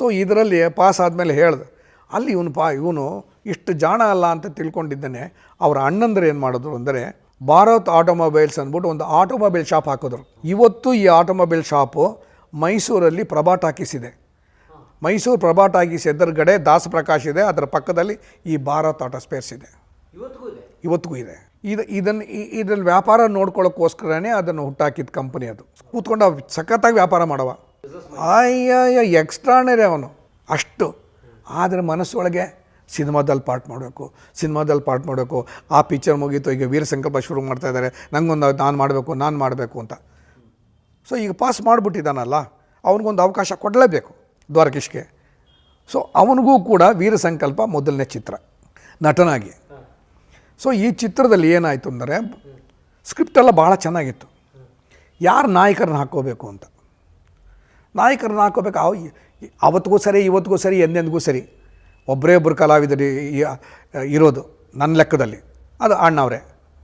So ಇದರಲ್ಲಿ pass ಆದಮೇಲೆ ಹೇಳ್ದೆ ಅಲ್ಲಿ ಇವನು ಪಾ ಇವನು ಇಷ್ಟು ಜಾಣ ಅಲ್ಲ ಅಂತ ತಿಳ್ಕೊಂಡಿದ್ದಾನೆ. ಅವರ ಅಣ್ಣಂದ್ರೆ ಏನು ಮಾಡಿದ್ರು ಅಂದರೆ ಭಾರತ್ ಆಟೋಮೊಬೈಲ್ಸ್ ಅಂದ್ಬಿಟ್ಟು ಒಂದು ಆಟೋಮೊಬೈಲ್ ಶಾಪ್ ಹಾಕಿದ್ರು. ಇವತ್ತು ಈ ಆಟೋಮೊಬೈಲ್ ಶಾಪು ಮೈಸೂರಲ್ಲಿ ಪ್ರಭಾ ಟಾಕೀಸ್ ಇದೆ ಮೈಸೂರು ಪ್ರಭಾ ಟಾಕೀಸ್ ಎದುರುಗಡೆ ದಾಸ ಪ್ರಕಾಶ್ ಇದೆ ಅದರ ಪಕ್ಕದಲ್ಲಿ ಈ ಭಾರತ್ ಆಟೋ ಸ್ಪೇರ್ಸ್ ಇದೆ. ಇವತ್ತಿಗೂ ಇದೆ? ಇವತ್ತಿಗೂ ಇದೆ. ಇದು ಇದನ್ನು ಇದ್ರಲ್ಲಿ ವ್ಯಾಪಾರ ನೋಡ್ಕೊಳ್ಳೋಕ್ಕೋಸ್ಕರನೇ ಅದನ್ನು ಹುಟ್ಟಾಕಿದ ಕಂಪನಿ ಅದು. ಕೂತ್ಕೊಂಡು ಸಖತ್ತಾಗಿ ವ್ಯಾಪಾರ ಮಾಡವ. ಅಯ್ಯ ಎಕ್ಸ್ಟ್ರಾನರಿ ಅವನು. ಅಷ್ಟು. ಆದರೆ ಮನಸ್ಸೊಳಗೆ ಸಿನಿಮಾದಲ್ಲಿ ಪಾರ್ಟ್ ಮಾಡಬೇಕು, ಸಿನಿಮಾದಲ್ಲಿ ಪಾರ್ಟ್ ಮಾಡಬೇಕು. ಆ ಪಿಕ್ಚರ್ ಮುಗೀತು, ಈಗ ವೀರ ಸಂಕಲ್ಪ ಶುರು ಮಾಡ್ತಾ ಇದ್ದಾರೆ. ನನಗೊಂದು ನಾನು ಮಾಡಬೇಕು ನಾನು ಮಾಡಬೇಕು ಅಂತ. ಸೊ ಈಗ ಪಾಸ್ ಮಾಡಿಬಿಟ್ಟಿದ್ದಾನಲ್ಲ, ಅವನಿಗೊಂದು ಅವಕಾಶ ಕೊಡಲೇಬೇಕು ದ್ವಾರಕೀಶ್ಗೆ. ಸೊ ಅವನಿಗೂ ಕೂಡ ವೀರ ಸಂಕಲ್ಪ ಮೊದಲನೇ ಚಿತ್ರ, ನಟನಾಗಿ. ಸೊ ಈ ಚಿತ್ರದಲ್ಲಿ ಏನಾಯಿತು ಅಂದರೆ ಸ್ಕ್ರಿಪ್ಟೆಲ್ಲ ಭಾಳ ಚೆನ್ನಾಗಿತ್ತು. ಯಾರು ನಾಯಕರನ್ನ ಹಾಕ್ಕೋಬೇಕು ಅಂತ. ನಾಯಕರನ್ನ ಹಾಕೋಬೇಕು. ಅವತ್ತಿಗೂ ಸರಿ, ಇವತ್ತಿಗೂ ಸರಿ, ಎಂದೆಂದಿಗೂ ಸರಿ. ಒಬ್ಬರೇ ಒಬ್ಬರು ಕಲಾವಿದರು ಇರೋದು ನನ್ನ ಲೆಕ್ಕದಲ್ಲಿ. ಅದು ಅಣ್ಣವರೇ,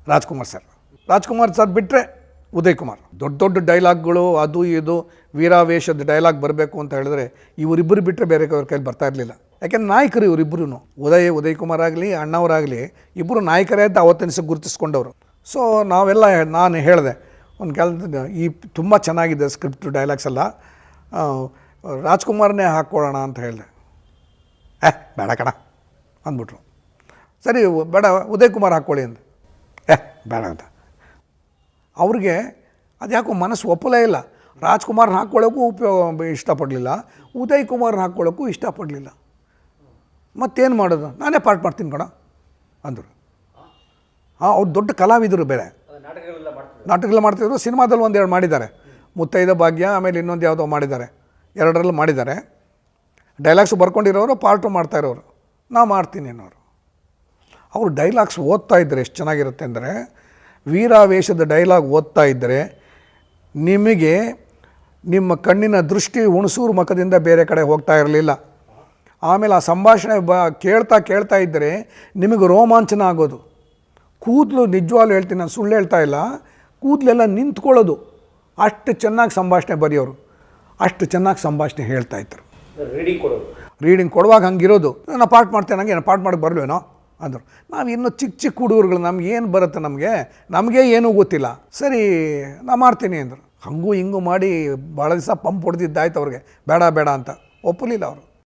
ರಾಜ್ಕುಮಾರ್ ಸರ್. ರಾಜ್ಕುಮಾರ್ ಸರ್ ಬಿಟ್ಟರೆ ಉದಯ್ ಕುಮಾರ್ ದೊಡ್ಡ ದೊಡ್ಡ ಡೈಲಾಗ್ಗಳು, ಅದು ಇದು, ವೀರಾವೇಶದ ಡೈಲಾಗ್ ಬರಬೇಕು ಅಂತ ಹೇಳಿದ್ರೆ ಇವರಿಬ್ಬರು ಬಿಟ್ಟರೆ ಬೇರೆ ಅವ್ರ ಕೈಲಿ ಬರ್ತಾ ಇರಲಿಲ್ಲ. ಯಾಕೆಂದ್ರೆ ನಾಯಕರು ಇವರಿಬ್ಬರು ಉದಯ್ ಉದಯ್ ಕುಮಾರ್ ಆಗಲಿ, ಅಣ್ಣವರಾಗಲಿ, ಇಬ್ಬರು ನಾಯಕರೇ ಅಂತ ಅವತ್ತಿನ ದಿವಸ ಗುರುತಿಸ್ಕೊಂಡವರು. ಸೊ, ನಾವೆಲ್ಲ ನಾನು ಹೇಳಿದೆ, ಒಂದು ಕೆಲ ಈ ತುಂಬ ಚೆನ್ನಾಗಿದೆ ಸ್ಕ್ರಿಪ್ಟ್, ಡೈಲಾಗ್ಸ್ ಎಲ್ಲ. ರಾಜ್ಕುಮಾರ್ನೇ ಹಾಕ್ಕೊಳ್ಳೋಣ ಅಂತ ಹೇಳಿದೆ. ಏ ಬೇಡ ಕಣ ಅಂದ್ಬಿಟ್ರು. ಸರಿ ಬೇಡ ಉದಯ್ ಕುಮಾರ್ ಹಾಕ್ಕೊಳ್ಳಿ ಅಂದೆ. ಏ ಬೇಡ ಅಂತ. ಅವ್ರಿಗೆ ಅದ್ಯಾಕೋ ಮನಸ್ಸು ಒಪ್ಪಲೇ ಇಲ್ಲ. ರಾಜ್ಕುಮಾರ್ನ ಹಾಕ್ಕೊಳ್ಳೋಕ್ಕೂ ಉಪಯೋಗ ಇಷ್ಟಪಡಲಿಲ್ಲ. ಉದಯ್ ಕುಮಾರ್ನ ಹಾಕ್ಕೊಳ್ಳೋಕ್ಕೂ ಇಷ್ಟಪಡಲಿಲ್ಲ. ಮತ್ತೇನು ಮಾಡೋದು? ನಾನೇ ಪಾಠ ಮಾಡ್ತೀನಿ ಕಣ ಅಂದರು. ಹಾಂ ಅವ್ರು ದೊಡ್ಡ ಕಲಾವಿದರು ಬೇರೆ. ಅದು ನಾಟಕಗಳೆಲ್ಲ ಮಾಡ್ತಿದ್ರು. ನಾಟಕಗಳು ಮಾಡ್ತಿದ್ರು. ಸಿನಿಮಾದಲ್ಲಿ ಒಂದೆರಡು ಮಾಡಿದ್ದಾರೆ. ಮುತ್ತೈದ ಭಾಗ್ಯ, ಆಮೇಲೆ ಇನ್ನೊಂದು ಯಾವುದೋ ಮಾಡಿದ್ದಾರೆ. ಎರಡರಲ್ಲಿ ಮಾಡಿದ್ದಾರೆ. ಡೈಲಾಗ್ಸ್ ಬರ್ಕೊಂಡಿರೋರು, ಪಾರ್ಟು ಮಾಡ್ತಾ ಇರೋರು. ನಾ ಮಾಡ್ತೀನಿ ಅನ್ನೋರು. ಅವರು ಡೈಲಾಗ್ಸ್ ಓದ್ತಾ ಇದ್ದರೆ ಎಷ್ಟು ಚೆನ್ನಾಗಿರುತ್ತೆ ಅಂದರೆ, ವೀರಾವೇಶದ ಡೈಲಾಗ್ ಓದ್ತಾ ಇದ್ದರೆ ನಿಮಗೆ ನಿಮ್ಮ ಕಣ್ಣಿನ ದೃಷ್ಟಿ ಹುಣಸೂರು ಮುಖದಿಂದ ಬೇರೆ ಕಡೆ ಹೋಗ್ತಾ ಇರಲಿಲ್ಲ. ಆಮೇಲೆ ಆ ಸಂಭಾಷಣೆ ಬ, ಕೇಳ್ತಾ ಕೇಳ್ತಾ ಇದ್ದರೆ ನಿಮಗೆ ರೋಮಾಂಚನ ಆಗೋದು. ಕೂದಲು ನಿಜವಾಗ್ಲೂ ಹೇಳ್ತೀನಿ, ನಾನು ಸುಳ್ಳು ಹೇಳ್ತಾ ಇಲ್ಲ. ಕೂದಲೆಲ್ಲ ನಿಂತ್ಕೊಳ್ಳೋದು. ಅಷ್ಟು ಚೆನ್ನಾಗಿ ಸಂಭಾಷಣೆ ಬರೆಯೋರು. ಅಷ್ಟು ಚೆನ್ನಾಗಿ ಸಂಭಾಷಣೆ ಹೇಳ್ತಾ ಇದ್ರು. ರೀಡಿಂಗ್ ಕೊಡೋದು ರೀಡಿಂಗ್ ಕೊಡುವಾಗ ಹಂಗಿರೋದು ನಾನು ಪಾಠ ಮಾಡ್ತೇನೆ ನನಗೆ ಪಾಠ ಮಾಡೋಕ್ಕೆ ಬರಲ್ವೇನೋ? ಅಂದರು. ನಾವು ಇನ್ನೂ ಚಿಕ್ಕ ಚಿಕ್ಕ ಹುಡುಗರುಗಳು ನಮ್ಗೆ ಏನು ಬರುತ್ತೆ ನಮಗೆ? ನಮಗೆ ಏನೂ ಗೊತ್ತಿಲ್ಲ. ಸರಿ ನಾ ಮಾಡ್ತೀನಿ ಅಂದರು. ಹಂಗೂ ಹಿಂಗೂ ಮಾಡಿ ಭಾಳ ದಿವಸ ಪಂಪ್ ಹೊಡೆದಿದ್ದಾಯ್ತು ಅವ್ರಿಗೆ. ಬೇಡ ಬೇಡ ಅಂತ. ಒಪ್ಪಲಿಲ್ಲ ಅವರು.